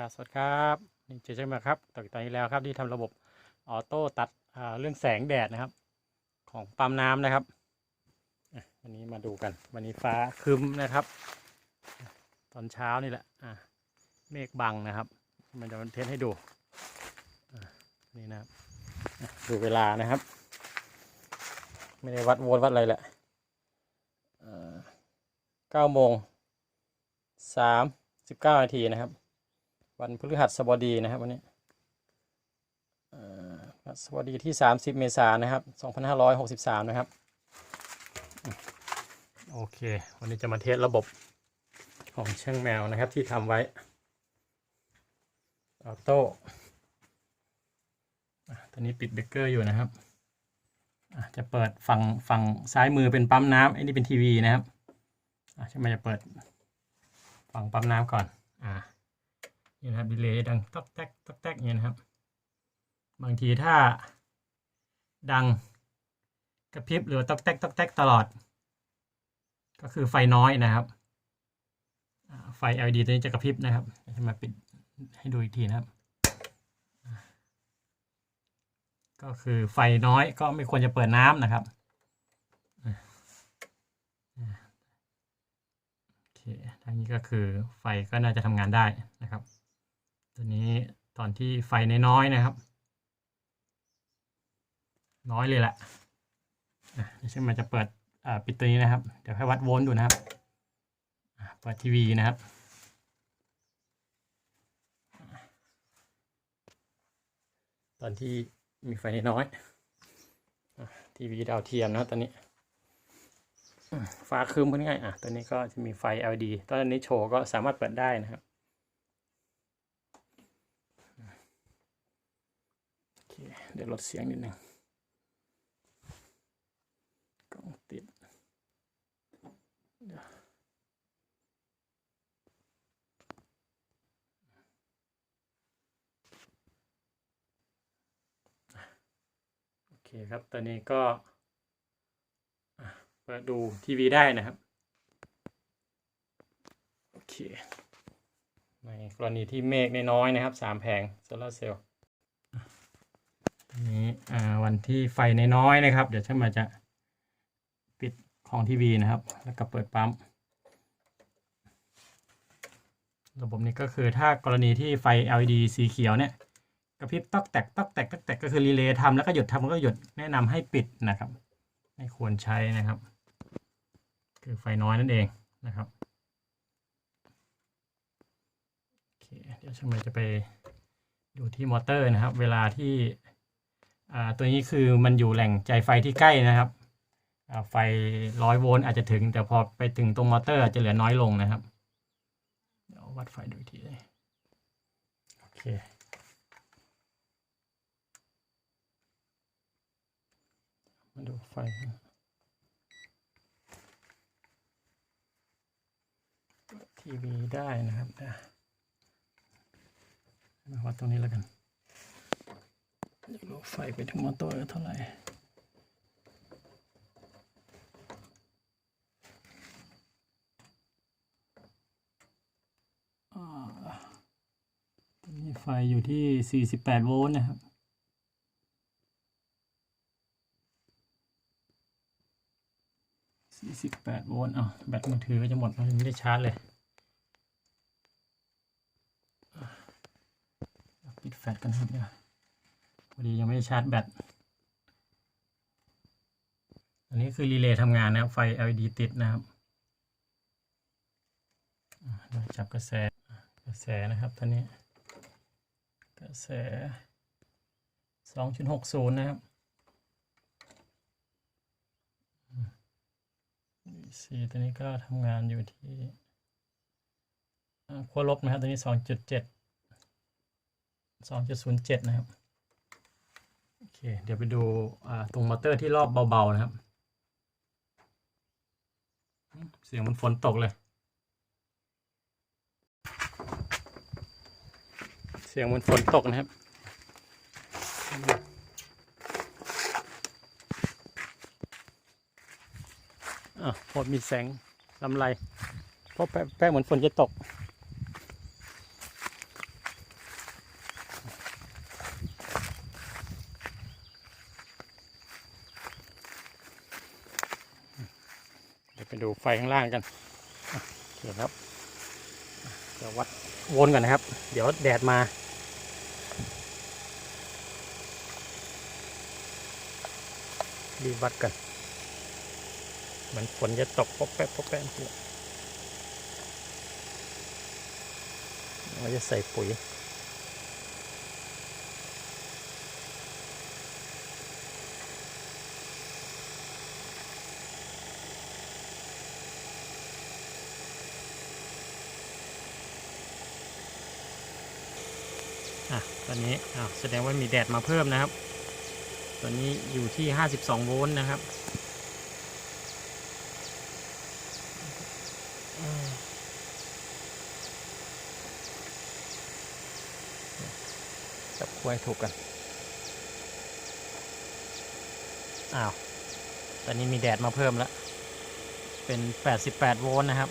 ครับสวัสดีครับนี่เจเจมาครับตอนนี้แล้วครับที่ทำระบบออโต้ตัดเรื่องแสงแดดนะครับ ของปั๊มน้ำนะครับวันนี้มาดูกัน วันนี้ฟ้าคึ้มนะครับ ตอนเช้านี่แหละอะเมฆบังนะครับ มันจะมันเทสให้ดูนี่นะครับดูเวลานะครับ ไม่ได้วัดโวลต์วัดอะไรแหละเก้าโมงสามสิบเก้านาทีนะครับ วันพฤหัสบดีนะครับวันนี้เอ่อพฤหัสบดีที่ 30 เมษายนนะครับ 2563 นะครับอืมโอเค วันนี้จะมาเทสระบบของช่างแมวนะครับที่ทำไว้ออโต้ตอนนี้ปิดเบรกเกอร์อยู่นะครับ จะเปิดฝั่งฝั่งซ้ายมือเป็นปั๊มน้ำไอ้นี่เป็นทีวีนะครับอะช่างแมจะเปิดฝั่งปั๊มน้ำก่อน อ่า นี่นะครับดีเลย์ดังต๊อกแต๊กต๊อกแต๊กอย่างนี้นะครับ บางทีถ้าดังกระพริบหรือต๊อกแต๊กต๊อกแต๊กตลอด ก็คือไฟน้อยนะครับ ไฟ LED ตัวนี้จะกระพริบนะครับจะมาปิดให้ดูอีกทีนะครับ ก็คือไฟน้อยก็ไม่ควรจะเปิดน้ำนะครับโอเคทางนี้ก็คือไฟก็น่าจะทำงานได้นะครับ ตัวนี้ตอนที่ไฟน้อยๆนะครับ น้อยเลยแหละอะเดี๋ยวซึ่งมันจะเปิดปิดตัวนี้นะครับ เดี๋ยวให้วัดโวลต์ดูนะครับเปิดทีวีนะครับตอนที่มีไฟน้อยทีวีดาวเทียมนะตอนนี้ฟ้าครึ้มพูดง่ายอะตอนนี้ก็จะมีไฟ LED ตอนนี้โชว์ก็สามารถเปิดได้นะครับ โอ เคเดี๋ยวลดเสียงนิดนึงกล้องติดเดี๋ยวโอเคครับ ตอนนี้ก็อะเปิดดูทีวีได้นะครับ โอเค ในกรณีที่เมฆน้อยๆนะครับสามแผงโซลาร์เซลล์อั นี้อ่าวันที่ไฟน้อยๆนะครับ เดี๋ยวช่างมาจะปิดของทีวีนะครับ แล้วก็เปิดปั๊ม ระบบนี้ก็คือถ้ากรณีที่ไฟ LED สีเขียวเนี่ยกระพริบต๊อกแตกต๊อกแตกต๊อกแตกก็คือรีเลย์ทำแล้วก็หยุดทำแล้วก็หยุดแนะนำให้ปิดนะครับ ไม่ควรใช้นะครับ คือไฟน้อยนั่นเองนะครับโอเคเดี๋ยวช่างมาจะไปดูที่มอเตอร์นะครับ เวลาที่ อ่าตัวนี้คือมันอยู่แหล่งจ่ายไฟที่ใกล้นะครับไฟร้อยโวลต์อาจจะถึง แต่พอไปถึงตรงมอเตอร์อาจจะเหลือน้อยลงนะครับ เดี๋ยววัดไฟดูทีเลยโอเคมาดูไฟ ทีวีได้นะครับนะมาวัดตรงนี้แล้วกัน อยากรู้ไฟไปถึงมอเตอร์เท่าไหร่อ่าตอนนี้ไฟอยู่ที่ 48 โวลต์นะครับ48โวลต์อะแบตมือถือก็จะหมดแล้วยังไม่ได้ชาร์จเลยปิดแฟลชกันครับเนี่ย พอดียังไม่ชาร์จแบต อันนี้คือรีเลย์ทำงานนะครับ ไฟ LED ติดนะครับ จับกระแส กระแสนะครับตอนนี้ กระแส 2.60 นะครับสีตัวนี้ก็ทำงานอยู่ที่ขั้วลบนะครับตัวนี้ 2.7 2.07 นะครับ โอเค เดี๋ยวไปดูตรงมอเตอร์ที่รอบเบา ๆ นะครับ เสียงมันฝนตกเลย เสียงมันฝนตกนะครับอะพอมีแสงลำไรเพราะแป๊ะแป๊ะเหมือนฝนจะตก ดูไฟข้างล่างกันอะโอเคครับอะวัดวนก่อนนะครับ เดี๋ยวแดดมารีบวัดกันเหมือนฝนจะตกป๊อกแป๊กป๊อกแป๊กเมื่อกี้เราจะใส่ปุ๋ย ตอนนี้อ่าแสดงว่ามีแดดมาเพิ่มนะครับ ตอนนี้อยู่ที่ 52 โวลต์นะครับอืมจับขั้วให้ถูกกัน อ้าว ตอนนี้มีแดดมาเพิ่มแล้ว เป็น 88 โวลต์นะครับ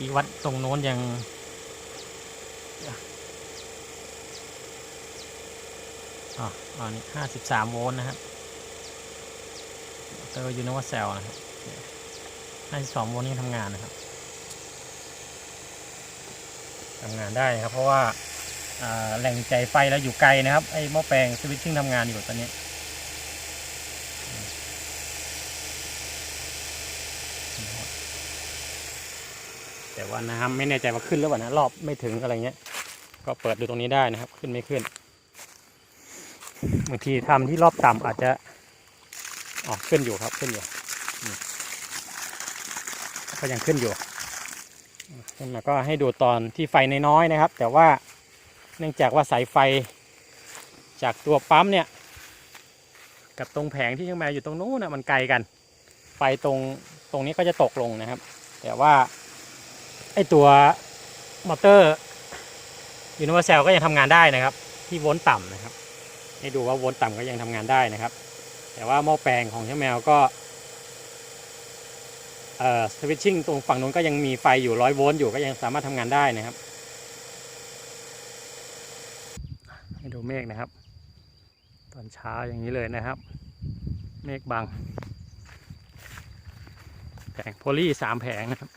อีกวัดตรงโน้นยัง อ๋ออันนี้ห้าสิบสามโวลต์นะครับเตอร์ยูนิเวอร์แซลนะครับห้าสิบสองโวลต์นี่ทำงานนะครับทำงานได้นะครับ เพราะว่าแหล่งใจายไฟแล้วอยู่ไกลนะครับ ไอ้หม้อแปลงสวิตชิ่งทำงานอยู่ตอนนี้แต่ว่าน้ำไม่แน่ใจว่าขึ้นหรือเปล่านะรอบไม่ถึงอะไรเงี้ย ก็เปิดดูตรงนี้ได้นะครับ ขึ้นไม่ขึ้น บางทีทำที่รอบต่ำอาจจะอ๋อขึ้นอยู่ครับขึ้นอยู่ก็ยังขึ้นอยู่ขึ้นมาก็ให้ดูตอนที่ไฟน้อยๆนะครับ แต่ว่าเนื่องจากว่าสายไฟจากตัวปั๊มเนี่ย กับตรงแผงที่ยังมาอยู่ตรงนู้นนะมันไกลกัน ไฟตรงตรงนี้ก็จะตกลงนะครับ แต่ว่าไอตัวมอเตอร์ยูนิเวอร์แซลก็ยังทำงานได้นะครับ ที่โวลต์ต่ำนะครับ ให้ดูว่าโวลต์ต่ำก็ยังทำงานได้นะครับ แต่ว่าหม้อแปลงของช่าแมวก็เอ่อสวิตชิ่งตรงฝั่งนู้นก็ยังมีไฟอยู่ร้อยโวลต์อยู่ก็ยังสามารถทำงานได้นะครับ ให้ดูเมฆนะครับ ตอนเช้าอย่างนี้เลยนะครับ เมฆบังแผงโพลีสามแผงนะครับ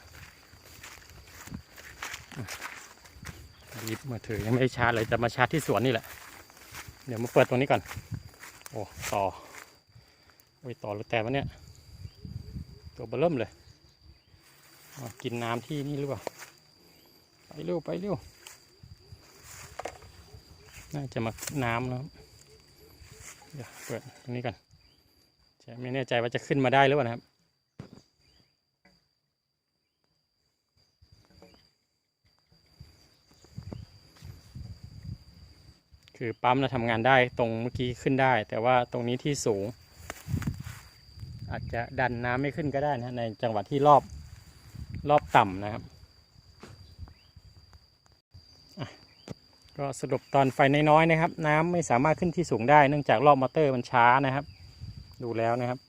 ยิบมือถือยังไม่ชาร์จเลยจะมาชาร์จที่สวนนี่แหละ เดี๋ยวมาเปิดตรงนี้ก่อน โอ้ ต่อโอ้ยต่อหรถแต่วะเนี่ย ตัวเบอร์เริ่มเลย กินน้ำที่นี่หรือเปล่า ไปเร็ว ไปเร็ว น่าจะมาน้ำแล้วเดี๋ยวเปิดตรงนี้ก่อนจะไม่แน่ใจว่าจะขึ้นมาได้หรือเปล่านะครับ คือปั๊มเราทำงานได้ตรงเมื่อกี้ขึ้นได้ แต่ว่าตรงนี้ที่สูง อาจจะดันน้ำไม่ขึ้นก็ได้นะในจังหวะที่รอบรอบต่ำนะครับอะก็สรุปตอนไฟน้อยๆนะครับ น้ำไม่สามารถขึ้นที่สูงได้เนื่องจากรอบมอเตอร์มันช้านะครับ ดูแล้วนะครับ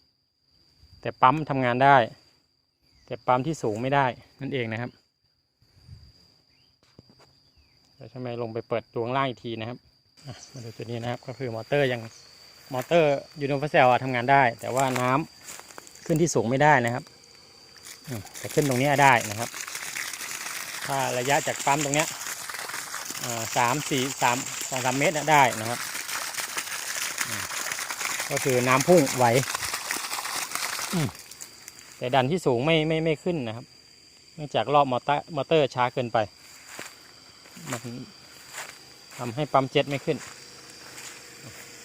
แต่ปั๊มทำงานได้ แต่ปั๊มที่สูงไม่ได้นั่นเองนะครับเดี๋ยวทำไมลงไปเปิดตัวงล่างอีกทีนะครับ มาดูตัวนี้นะครับก็คือมอเตอร์ยังมอเตอร์ยูนิเซลทำงานได้ แต่ว่าน้ำขึ้นที่สูงไม่ได้นะครับแต่ขึ้นตรงนี้ได้นะครับ ถ้าระยะจากปั๊มตรงเนี้ยสามสี่สามสองสามเมตรนะได้นะครับ ก็คือน้ำพุ่งไหวแต่ดันที่สูงไม่ไม่ไม่ขึ้นนะครับ เนื่องจากรอบมอเตอร์มอเตอร์ช้าเกินไปมัน ทำให้ปั๊มเจ็ตไม่ขึ้น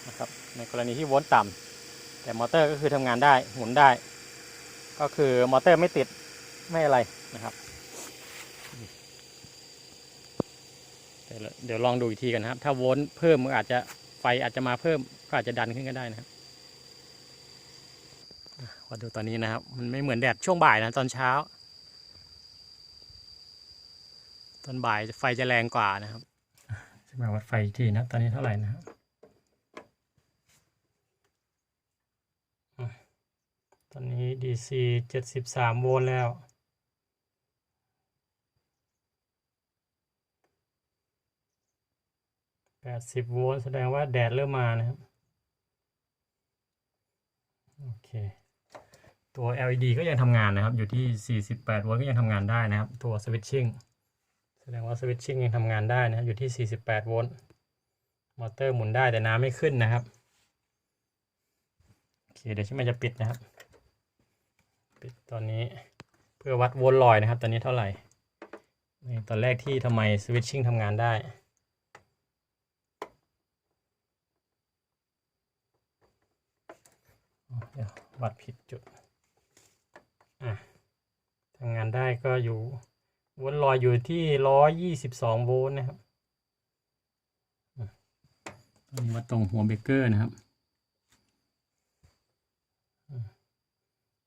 นะครับในกรณีที่โวลต์ต่ำแต่มอเตอร์ก็คือทำงานได้หมุนได้ ก็คือมอเตอร์ไม่ติดไม่อะไรนะครับเดี๋ยวลองดูอีกทีกันนะครับ ถ้าโวลต์เพิ่มมันอาจจะไฟอาจจะมาเพิ่มก็อาจจะดันขึ้นก็ได้นะครับมาดูตอนนี้นะครับ มันไม่เหมือนแดดช่วงบ่ายนะตอนเช้า ตอนบ่ายไฟจะแรงกว่านะครับ มาวัดไฟอีกทีนะ ตอนนี้เท่าไหร่นะครับอะตอนนี้ DC เจ็ดสิบสามโวลต์แล้วแปดสิบโวลต์แสดงว่าแดดเริ่มมานะครับ โอเค ตัว LED ก็ยังทำงานนะครับ อยู่ที่ 48 โวลต์ก็ยังทำงานได้นะครับ ตัว switching แส ดงว่า switching ยังทำงานได้นะครับอยู่ที่ 48 โวลต์ มอเตอร์หมุนได้แต่น้ำไม่ขึ้นนะครับ โอเค เดี๋ยวชิมันจะปิดนะครับ ปิดตอนนี้เพื่อวัดโวลต์ลอยนะครับ ตอนนี้เท่าไหร่ ในตอนแรกที่ทำไม switching ทำงานได้เดี๋ยววัดผิดจุด อะทำงานได้ก็อยู่ วลต์ลอยอยู่ที่ร้อยยี่สิบสองโวลต์นะครับอะตอนนี้วัดตรงหัวเบรกเกอร์นะครับอะ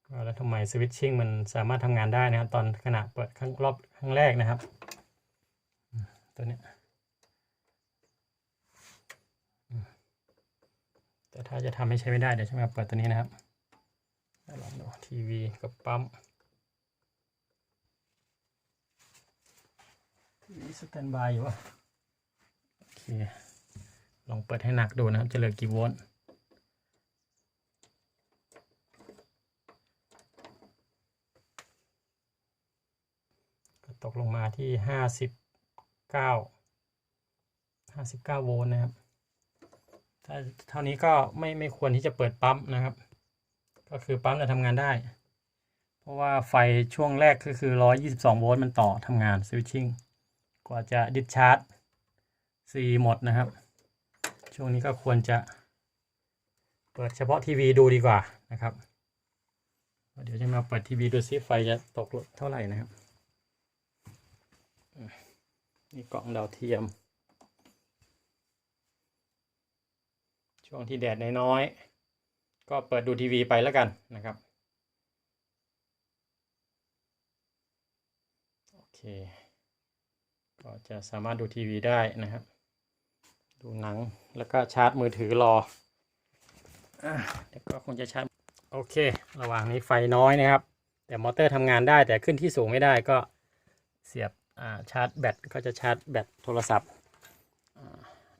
ก็แล้วทำไมสวิตชิ่งมันสามารถทำงานได้นะครับ ตอนขณะเปิดครั้งรอบครั้งแรกนะครับอะตัวเนี้ยอะแต่ถ้าจะทำให้ใช้ไม่ได้เดี๋ยวจะมาเปิดตัวนี้นะครับแล้วลองดูทีวีกับปั๊ม มีสแตนบายอยู่วะโอเค ลองเปิดให้หนักดูนะครับ จะเหลือกี่โวลต์ก็ตกลงมาที่ห้าสิบเก้าห้าสิบเก้าโวลต์นะครับ ถ้าเท่านี้ก็ไม่ไม่ควรที่จะเปิดปั๊มนะครับ ก็คือปั๊มจะทำงานได้ เพราะว่าไฟช่วงแรกก็คือ122โวลต์มันต่อทำงานสวิตชิ่ง ว่าจะดิสชาร์จ C หมดนะครับ ช่วงนี้ก็ควรจะ เปิดเฉพาะทีวีดูดีกว่านะครับ เดี๋ยวจะมาเปิดทีวีดูซิไฟจะตกเท่าไหร่นะครับนี่กล่องดาวเทียม ช่วงที่แดดน้อยๆก็เปิดดูทีวีไปแล้วกันนะครับ โอเค ก็จะสามารถดูทีวีได้นะครับ ดูหนังแล้วก็ชาร์จมือถือรออะเดี๋ยวก็คงจะชาร์จโอเค ระหว่างนี้ไฟน้อยนะครับ แต่มอเตอร์ทำงานได้แต่ขึ้นที่สูงไม่ได้ก็เสียบชาร์จแบตก็จะชาร์จแบตโทรศัพท์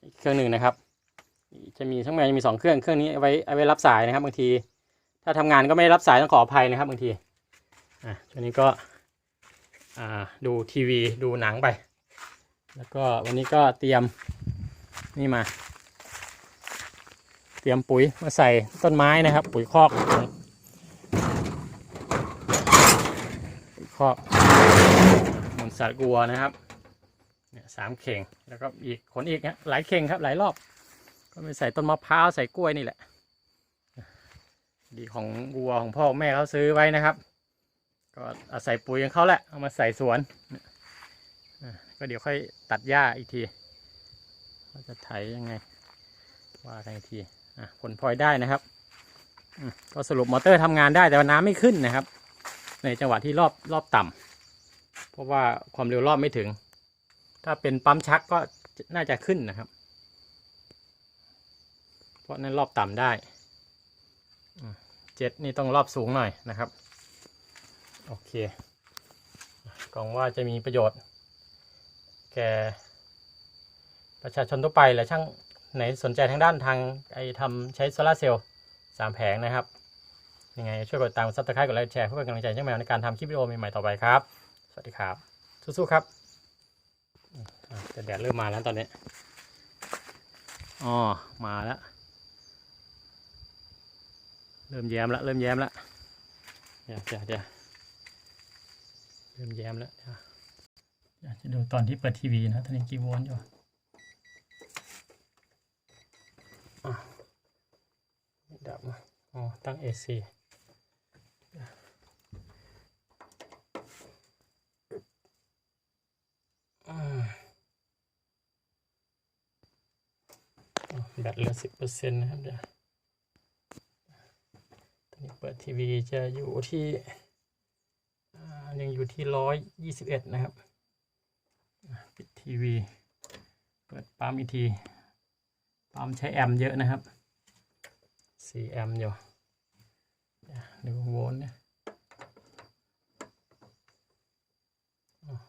อีกเครื่องหนึ่งนะครับ จะมีทั้งหมดจะมีสองเครื่องเครื่องนี้เอาไว้เอาไว้รับสายนะครับบางที ถ้าทำงานก็ไม่รับสายต้องขออภัยนะครับบางทีอะช่วงนี้ก็ดูทีวีดูหนังไป แล้วก็วันนี้ก็เตรียมนี่มา เตรียมปุ๋ยมาใส่ต้นไม้นะครับ ปุ๋ยคอกปุ๋ยคอกมูลสัตว์กัวนะครับเนี่ยสามเข่งแล้วก็อีกขนอีกนะหลายเข่งครับหลายรอบ ก็ไปใส่ต้นมะพร้าวใส่กล้วยนี่แหละ ดีของวัวของพ่อแม่เขาซื้อไว้นะครับ ก็อาศัยปุ๋ยของเขาแหละเอามาใส่สวนอะ ก็เดี๋ยวค่อยตัดหญ้าอีกทีว่าจะไถยังไง ว่ากันอีกทีอะผลพลอยได้นะครับก็สรุปมอเตอร์ทำงานได้แต่ว่าน้ำไม่ขึ้นนะครับ ในจังหวะที่รอบรอบต่ำเพราะว่าความเร็วรอบไม่ถึง ถ้าเป็นปั๊มชักก็น่าจะขึ้นนะครับ เพราะนั้นรอบต่ำได้เจ็ดนี่ต้องรอบสูงหน่อยนะครับ โอเคกลองว่าจะมีประโยชน์ แก่ประชาชนทั่วไปและช่างไหนสนใจทางด้านทางไอทำใช้โซลาร์เซลล์สามแผงนะครับยังไงช่วยกดตามซับสไครต์กดไลค์แชร์เพื่อเป็นกำลังใจช่างแมวในการทำคลิปวิดีโอใหม่ๆต่อไปครับ สวัสดีครับ สู้ๆครับแต่แดดเริ่มมาแล้วตอนนี้อ๋อมาแล้ว เริ่มแย้มแล้วเริ่มแย้มแล้วเดี๋ยวเดี๋ยวเดี๋ยวเริ่มแย้มแล้ว อยากจะดูตอนที่เปิดทีวีนะตอนนี้กี่โวลต์อยู่อะดับมาอ๋อ ตั้ง AC อ่าอ๋อแบตเหลือสิบเปอร์เซ็นต์นะครับเดี๋ยวตอนนี้เปิดทีวีจะอยู่ที่อ่ายังอยู่ที่ร้อยยี่สิบเอ็ดนะครับ ปิดทีวี เปิดปั๊มอีกที ปั๊มใช้แอมเยอะนะครับสี่แอมอยู่ดูโวลต์เนี่ย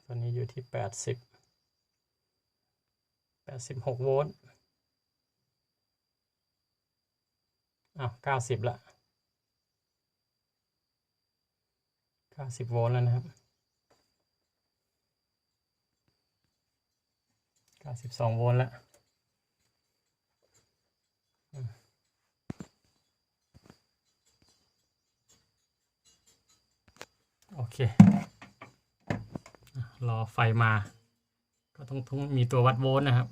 ตอนนี้อยู่ที่แปดสิบแปดสิบหกโวลต์อ้าวเก้าสิบละเก้าสิบโวลต์แล้วนะครับ เก้าสิบสองโวลต์ละโอเค รอไฟมา ก็ต้องต้องมีตัววัดโวลต์นะครับ